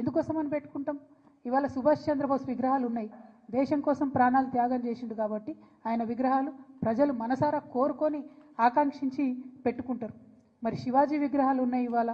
ఎందుకోసమని పెట్టుకుంటాం? ఇవాళ సుభాష్ చంద్రబోస్ విగ్రహాలు ఉన్నాయి. దేశం కోసం ప్రాణాలు త్యాగం చేసిండు కాబట్టి ఆయన విగ్రహాలు ప్రజలు మనసారా కోరుకొని ఆకాంక్షించి పెట్టుకుంటారు. మరి శివాజీ విగ్రహాలు ఉన్నాయి ఇవాళ.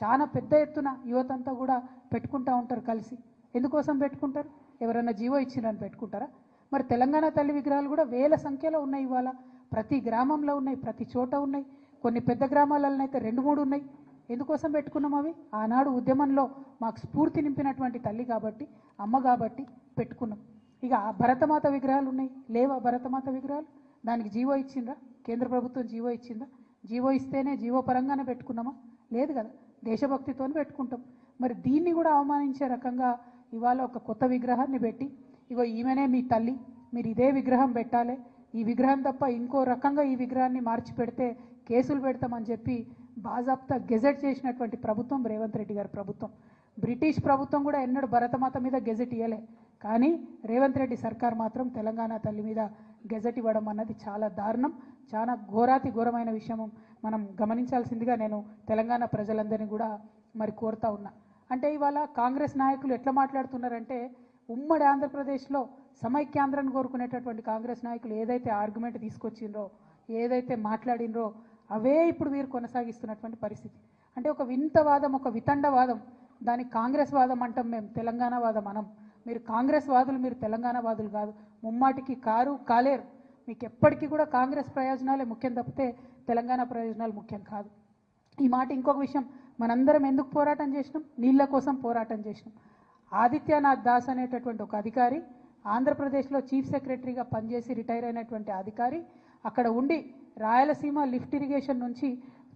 చాలా పెద్ద ఎత్తున యువతంతా కూడా పెట్టుకుంటా ఉంటారు కలిసి. ఎందుకోసం పెట్టుకుంటారు? ఎవరైనా జీవో ఇచ్చినని పెట్టుకుంటారా? మరి తెలంగాణ తల్లి విగ్రహాలు కూడా వేల సంఖ్యలో ఉన్నాయి ఇవాళ. ప్రతి గ్రామంలో ఉన్నాయి ప్రతి చోట ఉన్నాయి. కొన్ని పెద్ద గ్రామాలలో అయితే రెండు మూడు ఉన్నాయి. ఎందుకోసం పెట్టుకున్నాం అవి? ఆనాడు ఉద్యమంలో మాకు స్ఫూర్తి నింపినటువంటి తల్లి కాబట్టి అమ్మ కాబట్టి పెట్టుకున్నాం. ఇక ఆ భరతమాత విగ్రహాలు ఉన్నాయి. లేవా భరతమాత విగ్రహాలు. దానికి జీవో ఇచ్చిందా కేంద్ర ప్రభుత్వం జీవో ఇచ్చిందా? జీవో ఇస్తేనే జీవో పరంగానే పెట్టుకున్నామా? లేదు కదా. దేశభక్తితో పెట్టుకుంటాం. మరి దీన్ని కూడా అవమానించే రకంగా ఇవాళ ఒక కొత్త విగ్రహాన్ని పెట్టి ఇగో ఈమెనే మీ తల్లి మీరు ఇదే విగ్రహం పెట్టాలి. ఈ విగ్రహం తప్ప ఇంకో రకంగా ఈ విగ్రహాన్ని మార్చి పెడితే కేసులు పెడతామని చెప్పి బాజాప్తా గెజెట్ చేసినటువంటి ప్రభుత్వం రేవంత్ రెడ్డి గారి ప్రభుత్వం. బ్రిటిష్ ప్రభుత్వం కూడా ఎన్నడూ భరతమాత మీద గెజెట్ ఇవ్వలే కానీ రేవంత్ రెడ్డి సర్కార్ మాత్రం తెలంగాణ తల్లి మీద గెజెట్ ఇవ్వడం అన్నది చాలా దారుణం చాలా ఘోరాతి ఘోరమైన విషయం. మనం గమనించాల్సిందిగా నేను తెలంగాణ ప్రజలందరినీ కూడా మరి కోరుతా ఉన్నా. అంటే ఇవాళ కాంగ్రెస్ నాయకులు ఎట్లా మాట్లాడుతున్నారంటే ఉమ్మడి ఆంధ్రప్రదేశ్లో సమైక్యాంధ్రాన్ని కోరుకునేటటువంటి కాంగ్రెస్ నాయకులు ఏదైతే ఆర్గ్యుమెంట్ తీసుకొచ్చిండ్రో ఏదైతే మాట్లాడినరో అవే ఇప్పుడు వీరు కొనసాగిస్తున్నటువంటి పరిస్థితి. అంటే ఒక వింతవాదం ఒక వితండవాదం దానికి కాంగ్రెస్ వాదం అంటాం మేము తెలంగాణ వాదం అనం. మీరు కాంగ్రెస్ వాదులు మీరు తెలంగాణ వాదులు కాదు. ముమ్మాటికి కారు కాలేరు. మీకు ఎప్పటికీ కూడా కాంగ్రెస్ ప్రయోజనాలే ముఖ్యం తప్పితే తెలంగాణ ప్రయోజనాలు ముఖ్యం కాదు. ఈ మాట ఇంకొక విషయం. మనందరం ఎందుకు పోరాటం చేసినాం? నీళ్ళ కోసం పోరాటం చేసినాం. ఆదిత్యనాథ్ దాస్ అనేటటువంటి ఒక అధికారి ఆంధ్రప్రదేశ్లో చీఫ్ సెక్రటరీగా పనిచేసి రిటైర్ అయినటువంటి అధికారి అక్కడ ఉండి రాయలసీమ లిఫ్ట్ ఇరిగేషన్ నుంచి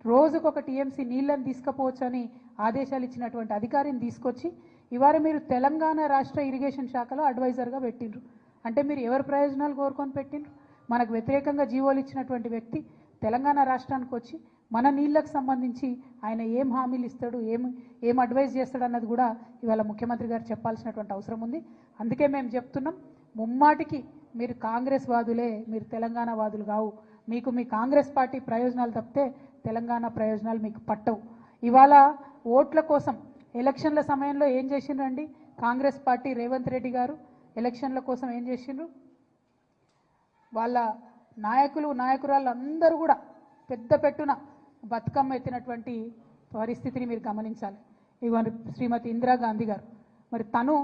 రోజుకు ఒక టీఎంసీ నీళ్ళని తీసుకపోవచ్చని ఆదేశాలు ఇచ్చినటువంటి అధికారిని తీసుకొచ్చి ఇవాళ మీరు తెలంగాణ రాష్ట్ర ఇరిగేషన్ శాఖలో అడ్వైజర్గా పెట్టిండ్రు. అంటే మీరు ఎవరి ప్రయోజనాలు కోరుకొని పెట్టిండ్రు? మనకు వ్యతిరేకంగా జీవోలు ఇచ్చినటువంటి వ్యక్తి తెలంగాణ రాష్ట్రానికి వచ్చి మన నీళ్ళకు సంబంధించి ఆయన ఏం హామీలు ఇస్తాడు ఏం ఏం అడ్వైజ్ చేస్తాడు అన్నది కూడా ఇవాళ ముఖ్యమంత్రి గారు చెప్పాల్సినటువంటి అవసరం ఉంది. అందుకే మేము చెప్తున్నాం ముమ్మాటికి మీరు కాంగ్రెస్ వాదులే మీరు తెలంగాణ వాదులు కావు. మీకు మీ కాంగ్రెస్ పార్టీ ప్రయోజనాలు తప్పితే తెలంగాణ ప్రయోజనాలు మీకు పట్టవు. ఇవాళ ఓట్ల కోసం ఎలక్షన్ల సమయంలో ఏం చేసిండ్రండి కాంగ్రెస్ పార్టీ రేవంత్ రెడ్డి గారు ఎలక్షన్ల కోసం ఏం చేసిండ్రు? వాళ్ళ నాయకులు నాయకురాళ్ళు అందరూ కూడా పెద్ద పెట్టున బతుకమ్మ ఎత్తినటువంటి పరిస్థితిని మీరు గమనించాలి. ఇవన్న శ్రీమతి ఇందిరాగాంధీ గారు. మరి తను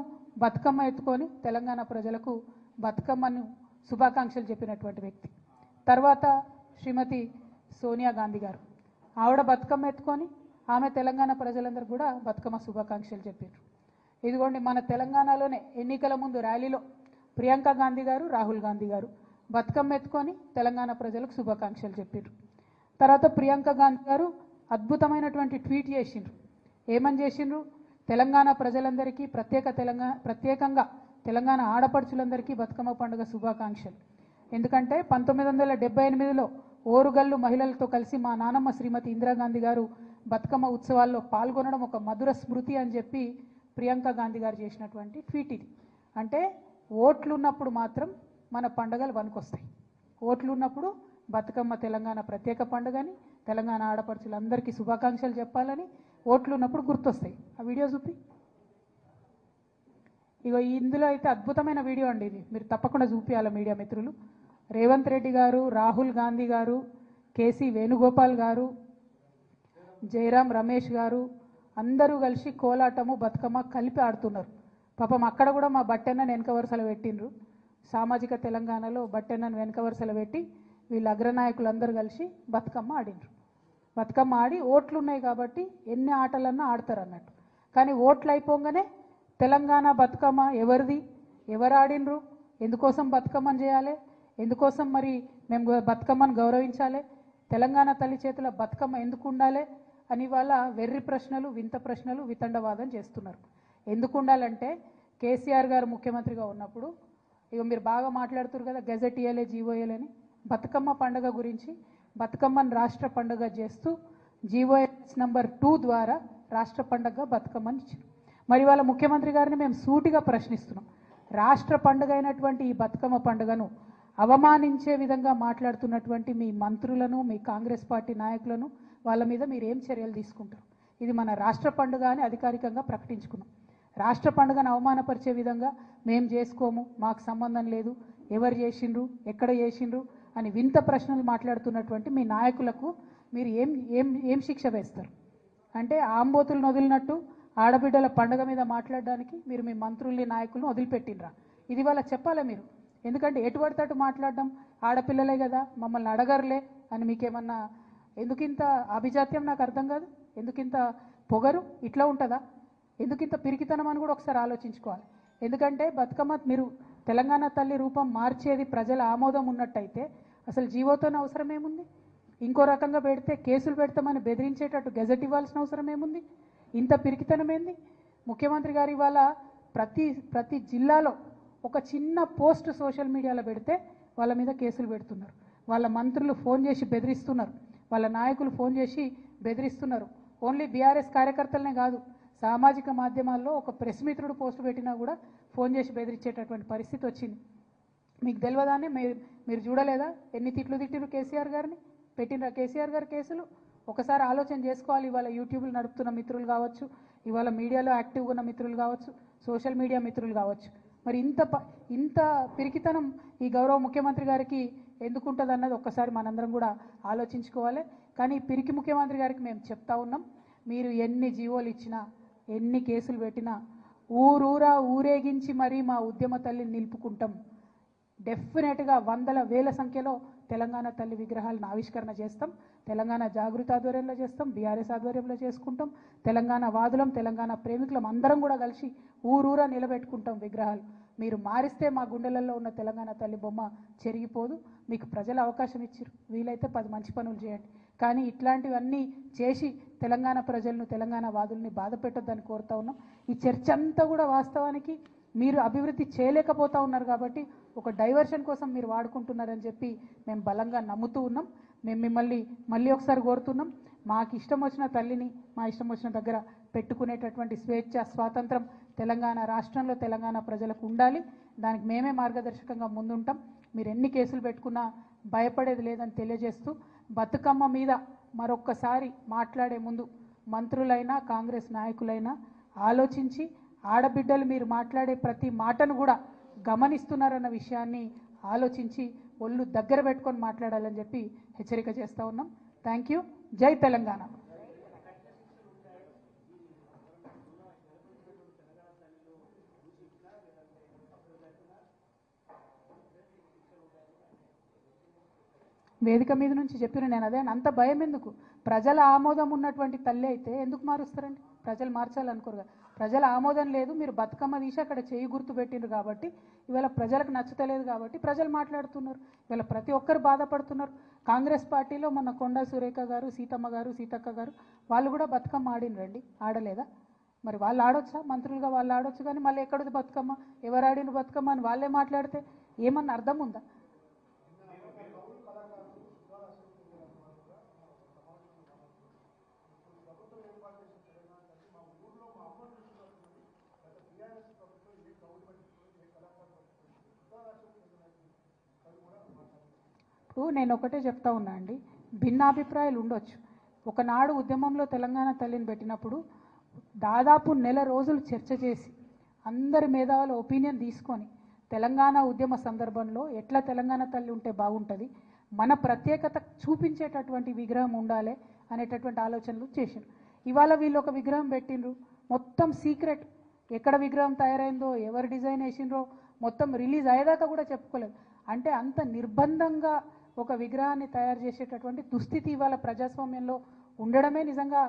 బతుకమ్మ ఎత్తుకొని తెలంగాణ ప్రజలకు బతుకమ్మను శుభాకాంక్షలు చెప్పినటువంటి వ్యక్తి. తర్వాత శ్రీమతి సోనియా గాంధీ గారు. ఆవిడ బతుకమ్మ ఎత్తుకొని ఆమె తెలంగాణ ప్రజలందరూ కూడా బతుకమ్మ శుభాకాంక్షలు చెప్పారు. ఇదిగోండి మన తెలంగాణలోనే ఎన్నికల ముందు ర్యాలీలో ప్రియాంక గాంధీ గారు రాహుల్ గాంధీ గారు బతుకమ్మ ఎత్తుకొని తెలంగాణ ప్రజలకు శుభాకాంక్షలు చెప్పారు. తర్వాత ప్రియాంక గాంధీ గారు అద్భుతమైనటువంటి ట్వీట్ చేసిండ్రు. ఏమని చేసిండ్రు? తెలంగాణ ప్రజలందరికీ ప్రత్యేక తెలంగాణ ప్రత్యేకంగా తెలంగాణ ఆడపడుచులందరికీ బతుకమ్మ పండుగ శుభాకాంక్షలు. ఎందుకంటే పంతొమ్మిది వందల డెబ్బై ఎనిమిదిలో ఓరుగల్లు మహిళలతో కలిసి మా నానమ్మ శ్రీమతి ఇందిరాగాంధీ గారు బతుకమ్మ ఉత్సవాల్లో పాల్గొనడం ఒక మధుర స్మృతి అని చెప్పి ప్రియాంక గాంధీ గారు చేసినటువంటి ట్వీట్ ఇది. అంటే ఓట్లున్నప్పుడు మాత్రం మన పండుగలు వనుకొస్తాయి ఓట్లు ఉన్నప్పుడు బతుకమ్మ తెలంగాణ ప్రత్యేక పండుగని తెలంగాణ ఆడపడుచులందరికీ శుభాకాంక్షలు చెప్పాలని ఓట్లున్నప్పుడు గుర్తొస్తాయి. ఆ వీడియో చూపి. ఇగో ఇందులో అయితే అద్భుతమైన వీడియో అండి ఇది. మీరు తప్పకుండా చూపించాలి మీడియా మిత్రులు. రేవంత్ రెడ్డి గారు రాహుల్ గాంధీ గారు కేసీ వేణుగోపాల్ గారు జయరాం రమేష్ గారు అందరూ కలిసి కోలాటము బతుకమ్మ కలిపి ఆడుతున్నారు. పాపం అక్కడ కూడా మా బట్టెన్నను వెనక వరుసలు పెట్టిండ్రు. సామాజిక తెలంగాణలో బట్టెన్నను వెనక వరుసలు పెట్టి వీళ్ళ అగ్రనాయకులందరూ కలిసి బతుకమ్మ ఆడిండ్రు. బతుకమ్మ ఆడి ఓట్లు ఉన్నాయి కాబట్టి ఎన్ని ఆటలన్నా ఆడతారు అన్నట్టు. కానీ ఓట్లు అయిపోగానే తెలంగాణ బతుకమ్మ ఎవరిది? ఎవరు ఆడినరు ఎందుకోసం బతుకమ్మని చేయాలి? ఎందుకోసం మరి మేము బతుకమ్మను గౌరవించాలి? తెలంగాణ తల్లి చేతుల బతుకమ్మ ఎందుకు ఉండాలి అని వాళ్ళ వెర్రి ప్రశ్నలు వింత ప్రశ్నలు వితండవాదం చేస్తున్నారు. ఎందుకు ఉండాలంటే కేసీఆర్ గారు ముఖ్యమంత్రిగా ఉన్నప్పుడు ఇక మీరు బాగా మాట్లాడుతారు కదా గెజెట్ ఇయ్యలే జీవో అని. బతుకమ్మ పండుగ గురించి బతుకమ్మను రాష్ట్ర పండుగ చేస్తూ జీవోఎస్ నంబర్ టూ ద్వారా రాష్ట్ర పండుగ బతుకమ్మని ఇచ్చారు. మరి వాళ్ళ ముఖ్యమంత్రి గారిని మేము సూటిగా ప్రశ్నిస్తున్నాం. రాష్ట్ర పండుగ అయినటువంటి ఈ బతుకమ్మ పండుగను అవమానించే విధంగా మాట్లాడుతున్నటువంటి మీ మంత్రులను మీ కాంగ్రెస్ పార్టీ నాయకులను వాళ్ళ మీద మీరు ఏం చర్యలు తీసుకుంటారు? ఇది మన రాష్ట్ర పండుగ అని అధికారికంగా ప్రకటించుకున్నాం. రాష్ట్ర పండుగను అవమానపరిచే విధంగా మేము చేసుకోము మాకు సంబంధం లేదు ఎవరు చేసిండ్రు ఎక్కడ చేసిండ్రు అని వింత ప్రశ్నలు మాట్లాడుతున్నటువంటి మీ నాయకులకు మీరు ఏం ఏం ఏం శిక్ష వేస్తారు? అంటే ఆంబోతులను వదిలినట్టు ఆడబిడ్డల పండగ మీద మాట్లాడడానికి మీరు మీ మంత్రుల్ని నాయకులను వదిలిపెట్టినరా ఇది వాళ్ళ చెప్పాలా మీరు? ఎందుకంటే ఎటు పడితే అటు మాట్లాడడం ఆడపిల్లలే కదా మమ్మల్ని అడగరులే అని మీకేమన్నా ఎందుకింత అభిజాత్యం నాకు అర్థం కాదు? ఎందుకింత పొగరు? ఇట్లా ఉంటుందా? ఎందుకింత పిరికితనం అని కూడా ఒకసారి ఆలోచించుకోవాలి. ఎందుకంటే బతుకమ్మ మీరు తెలంగాణ తల్లి రూపం మార్చేది ప్రజల ఆమోదం ఉన్నట్టయితే అసలు జీవోతోనే అవసరం ఏముంది? ఇంకో రకంగా పెడితే కేసులు పెడతామని బెదిరించేటట్టు గెజెట్ ఇవ్వాల్సిన అవసరం ఏముంది? ఇంత పిరికితనం ఏంది ముఖ్యమంత్రి గారు ఇవాళ ప్రతి ప్రతి జిల్లాలో ఒక చిన్న పోస్ట్ సోషల్ మీడియాలో పెడితే వాళ్ళ మీద కేసులు పెడుతున్నారు. వాళ్ళ మంత్రులు ఫోన్ చేసి బెదిరిస్తున్నారు. వాళ్ళ నాయకులు ఫోన్ చేసి బెదిరిస్తున్నారు. ఓన్లీ బీఆర్ఎస్ కార్యకర్తలనే కాదు సామాజిక మాధ్యమాల్లో ఒక ప్రెస్ మిత్రుడు పోస్ట్ పెట్టినా కూడా ఫోన్ చేసి బెదిరించేటటువంటి పరిస్థితి వచ్చింది. మీకు తెలియదానే మీరు మీరు చూడలేదా? ఎన్ని తిట్లు తిట్టిరు కేసీఆర్ గారిని? పెట్టినరా కేసీఆర్ గారి కేసులు? ఒకసారి ఆలోచన చేసుకోవాలి. ఇవాళ యూట్యూబ్లు నడుపుతున్న మిత్రులు కావచ్చు ఇవాళ మీడియాలో యాక్టివ్గా ఉన్న మిత్రులు కావచ్చు సోషల్ మీడియా మిత్రులు కావచ్చు. మరి ఇంత ప ఇంత పిరికితనం ఈ గౌరవ ముఖ్యమంత్రి గారికి ఎందుకుంటుంది అన్నది ఒక్కసారి మనందరం కూడా ఆలోచించుకోవాలి. కానీ పిరికి ముఖ్యమంత్రి గారికి మేము చెప్తా ఉన్నాం మీరు ఎన్ని జీవోలు ఇచ్చినా ఎన్ని కేసులు పెట్టినా ఊరూరా ఊరేగించి మరీ మా ఉద్యమ తల్లిని నిలుపుకుంటాం. డెఫినెట్గా వందల వేల సంఖ్యలో తెలంగాణ తల్లి విగ్రహాలను ఆవిష్కరణ చేస్తాం. తెలంగాణ జాగృతి ఆధ్వర్యంలో చేస్తాం. బీఆర్ఎస్ ఆధ్వర్యంలో చేసుకుంటాం. తెలంగాణ వాదులం తెలంగాణ ప్రేమికులం అందరం కూడా కలిసి ఊరూరా నిలబెట్టుకుంటాం విగ్రహాలు. మీరు మారిస్తే మా గుండెలలో ఉన్న తెలంగాణ తల్లి బొమ్మ చెరిగిపోదు. మీకు ప్రజలు అవకాశం ఇచ్చారు. వీలైతే పది మంచి పనులు చేయండి. కానీ ఇట్లాంటివన్నీ చేసి తెలంగాణ ప్రజలను తెలంగాణ వాదుల్ని బాధ పెట్టొద్దని కోరుతా ఉన్నాం. ఈ చర్చ అంతా కూడా వాస్తవానికి మీరు అభివృద్ధి చేయలేకపోతా ఉన్నారు కాబట్టి ఒక డైవర్షన్ కోసం మీరు వాడుకుంటున్నారని చెప్పి మేము బలంగా నమ్ముతూ ఉన్నాం. మేము మిమ్మల్ని మళ్ళీ ఒకసారి కోరుతున్నాం. మాకు ఇష్టం వచ్చిన తల్లిని మా ఇష్టం వచ్చిన దగ్గర పెట్టుకునేటటువంటి స్వేచ్ఛ స్వాతంత్రం తెలంగాణ రాష్ట్రంలో తెలంగాణ ప్రజలకు ఉండాలి. దానికి మేమే మార్గదర్శకంగా ముందుంటాం. మీరు ఎన్ని కేసులు పెట్టుకున్నా భయపడేది లేదని తెలియజేస్తూ బతుకమ్మ మీద మరొక్కసారి మాట్లాడే ముందు మంత్రులైనా కాంగ్రెస్ నాయకులైనా ఆలోచించి ఆడబిడ్డలు మీరు మాట్లాడే ప్రతి మాటను కూడా గమనిస్తున్నారన్న విషయాన్ని ఆలోచించి ఒళ్ళు దగ్గర పెట్టుకొని మాట్లాడాలని చెప్పి హెచ్చరిక చేస్తూ ఉన్నాం. థ్యాంక్ యూ జై తెలంగాణ. వేదిక మీద నుంచి చెప్పిన నేను అదే అంత భయం ఎందుకు? ప్రజల ఆమోదం ఉన్నటువంటి తల్లి అయితే ఎందుకు మారుస్తారండి? ప్రజలు మార్చాలనుకోరు కదా. ప్రజల ఆమోదం లేదు మీరు బతుకమ్మ తీసి అక్కడ చేయి గుర్తు పెట్టిండ్రు కాబట్టి ఇవాళ ప్రజలకు నచ్చుతలేదు కాబట్టి ప్రజలు మాట్లాడుతున్నారు. ఇవాళ ప్రతి ఒక్కరు బాధపడుతున్నారు. కాంగ్రెస్ పార్టీలో మొన్న కొండా సురేఖ గారు సీతమ్మ గారు సీతక్క గారు వాళ్ళు కూడా బతుకమ్మ ఆడినరండి ఆడలేదా? మరి వాళ్ళు ఆడొచ్చా? మంత్రులుగా వాళ్ళు ఆడొచ్చు కానీ మళ్ళీ ఎక్కడిది బతుకమ్మ? ఎవరు ఆడిన బతుకమ్మ అని వాళ్ళే మాట్లాడితే ఏమన్నా అర్థం ఉందా? ఇప్పుడు నేను ఒకటే చెప్తా ఉన్నా అండి. భిన్నాభిప్రాయాలు ఉండొచ్చు. ఒకనాడు ఉద్యమంలో తెలంగాణ తల్లిని పెట్టినప్పుడు దాదాపు నెల రోజులు చర్చ చేసి అందరి మేధావుల ఒపీనియన్ తీసుకొని తెలంగాణ ఉద్యమ సందర్భంలో ఎట్లా తెలంగాణ తల్లి ఉంటే బాగుంటుంది మన ప్రత్యేకత చూపించేటటువంటి విగ్రహం ఉండాలి అనేటటువంటి ఆలోచనలు చేసిండ్రు. ఇవాళ వీళ్ళు ఒక విగ్రహం పెట్టిండ్రు. మొత్తం సీక్రెట్ ఎక్కడ విగ్రహం తయారైందో ఎవరు డిజైన్ వేసిండ్రో మొత్తం రిలీజ్ అయ్యేదాకా కూడా చెప్పుకోలేదు. అంటే అంత నిర్బంధంగా ఒక విగ్రహాన్ని తయారు చేసేటటువంటి దుస్థితి ఇవాళ ప్రజాస్వామ్యంలో ఉండడమే నిజంగా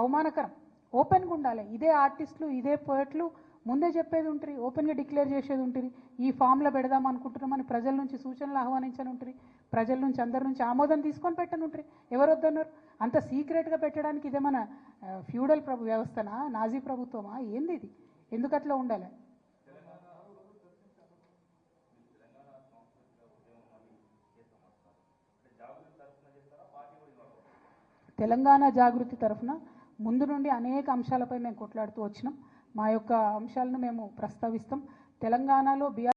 అవమానకరం. ఓపెన్గా ఉండాలి. ఇదే ఆర్టిస్టులు ఇదే పోయట్లు ముందే చెప్పేది ఉంటుంది ఓపెన్గా డిక్లేర్ చేసేది ఉంటుంది. ఈ ఫామ్లో పెడదాం అనుకుంటున్నామని ప్రజల నుంచి సూచనలు ఆహ్వానించని ఉంటుంది. ప్రజల నుంచి అందరి నుంచి ఆమోదం తీసుకొని పెట్టని ఉంటుంది. ఎవరు వద్దన్నారు అంత సీక్రెట్గా పెట్టడానికి ఇదేమన్నా ఫ్యూడల్ ప్రభు వ్యవస్థనా? నాజీ ప్రభుత్వమా? ఏంది ఇది? ఎందుకు అట్లా ఉండాలి? తెలంగాణ జాగృతి తరఫున ముందు నుండి అనేక అంశాలపై మేము కొట్లాడుతూ వచ్చినాం. మా యొక్క అంశాలను మేము ప్రస్తావిస్తాం. తెలంగాణలో బీఆర్